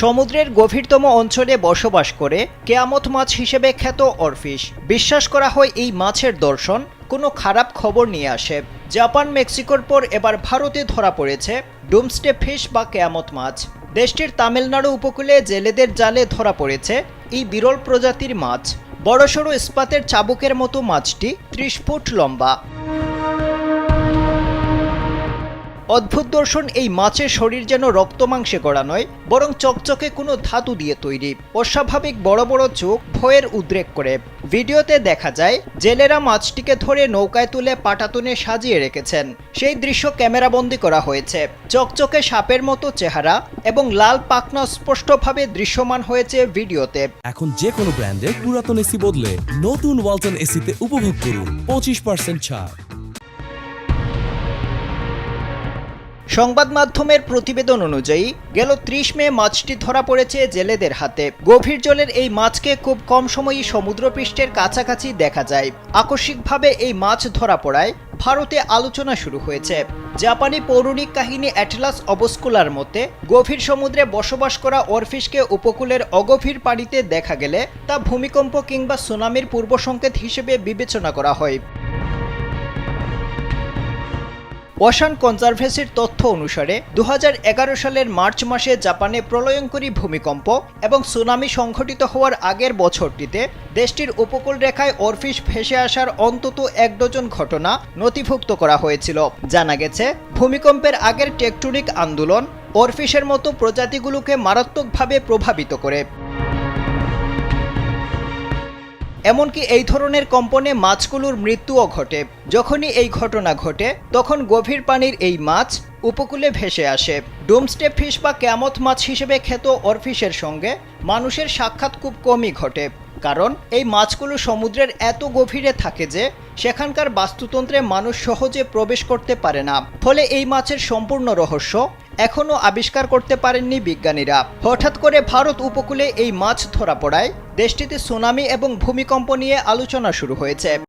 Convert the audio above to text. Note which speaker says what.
Speaker 1: সমুদ্রের গভীরতম অঞ্চলে বসবাস করে কেয়ামত মাছ হিসেবে খ্যাত অরফিশ বিশ্বাস করা হয় এই মাছের দর্শন কোনো খারাপ খবর নিয়ে আসে। জাপান, মেক্সিকোর পর এবার ভারতে ধরা পড়েছে ডুমস্টে ফিশ বা কেয়ামত মাছ। দেশটির তামিলনাড়ু উপকূলে জেলেদের জালে ধরা পড়েছে এই বিরল প্রজাতির মাছ। বড়সড় ইস্পাতের চাবুকের মতো মাছটি ত্রিশ ফুট লম্বা। অদ্ভুত দর্শন এই মাছের শরীর যেন রক্তমাংসে গড়া নয়, বরং চকচকে কোনো ধাতু দিয়ে তৈরি। অস্বাভাবিক বড় বড় চোখ ভয়ের উদ্রেক করে। ভিডিওতে দেখা যায়, জেলেরা মাছটিকে ধরে নৌকায় তুলে পাটাতুনে সাজিয়ে রেখেছেন। সেই দৃশ্য ক্যামেরাবন্দি করা হয়েছে। চকচকে সাপের মতো চেহারা এবং লাল পাখনা স্পষ্টভাবে দৃশ্যমান হয়েছে ভিডিওতে।
Speaker 2: এখন যে কোনো ব্র্যান্ডের পুরাতন এসি বদলে নতুন ওয়ালটন এসিতে উপভোগ করুন পঁচিশ পার্সেন্ট ছাড়।
Speaker 1: সংবাদ মাধ্যমের প্রতিবেদন অনুযায়ী, গেল ত্রিশ মে মাছটি ধরা পড়েছে জেলেদের হাতে। গভীর জলের এই মাছকে খুব কম সময়ই সমুদ্রপৃষ্ঠের কাছাকাছি দেখা যায়। আকস্মিকভাবে এই মাছ ধরা পড়ায় ভারতে আলোচনা শুরু হয়েছে। জাপানি পৌরাণিক কাহিনী অ্যাটলাস অবস্কুলার মতে, গভীর সমুদ্রে বসবাস করা অরফিশকে উপকূলের অগভীর পানিতে দেখা গেলে তা ভূমিকম্প কিংবা সুনামির পূর্বসংকেত হিসেবে বিবেচনা করা হয়। ওয়াশান কনজারভেসির তথ্য অনুসারে দু হাজার এগারো সালের মার্চ মাসে জাপানে প্রলয়ঙ্করী ভূমিকম্প এবং সুনামি সংঘটিত হওয়ার আগের বছরটিতে দেশটির উপকূল রেখায় অরফিশ ভেসে আসার অন্তত এক ডজন ঘটনা নথিভুক্ত করা হয়েছিল। জানা গেছে, ভূমিকম্পের আগের টেকটনিক আন্দোলন অরফিশের মতো প্রজাতিগুলোকে মারাত্মকভাবে প্রভাবিত করে। এমনকি এই ধরনের কম্পনে মাছগুলোর মৃত্যুও ঘটে। যখনই এই ঘটনা ঘটে, তখন গভীর পানির এই মাছ উপকূলে ভেসে আসে। ডোমস্টে ফিশ বা ক্যামত মাছ হিসেবে খ্যাত অরফিশের সঙ্গে মানুষের সাক্ষাৎ খুব কমই ঘটে। কারণ, এই মাছগুলো সমুদ্রের এত গভীরে থাকে যে, সেখানকার বাস্তুতন্ত্রে মানুষ সহজে প্রবেশ করতে পারে না। ফলে এই মাছের সম্পূর্ণ রহস্য এখনও আবিষ্কার করতে পারেননি বিজ্ঞানীরা। হঠাৎ করে ভারত উপকূলে এই মাছ ধরা পড়ায়, দেশটিতে সুনামি এবং ভূমিকম্প নিয়ে আলোচনা শুরু হয়েছে।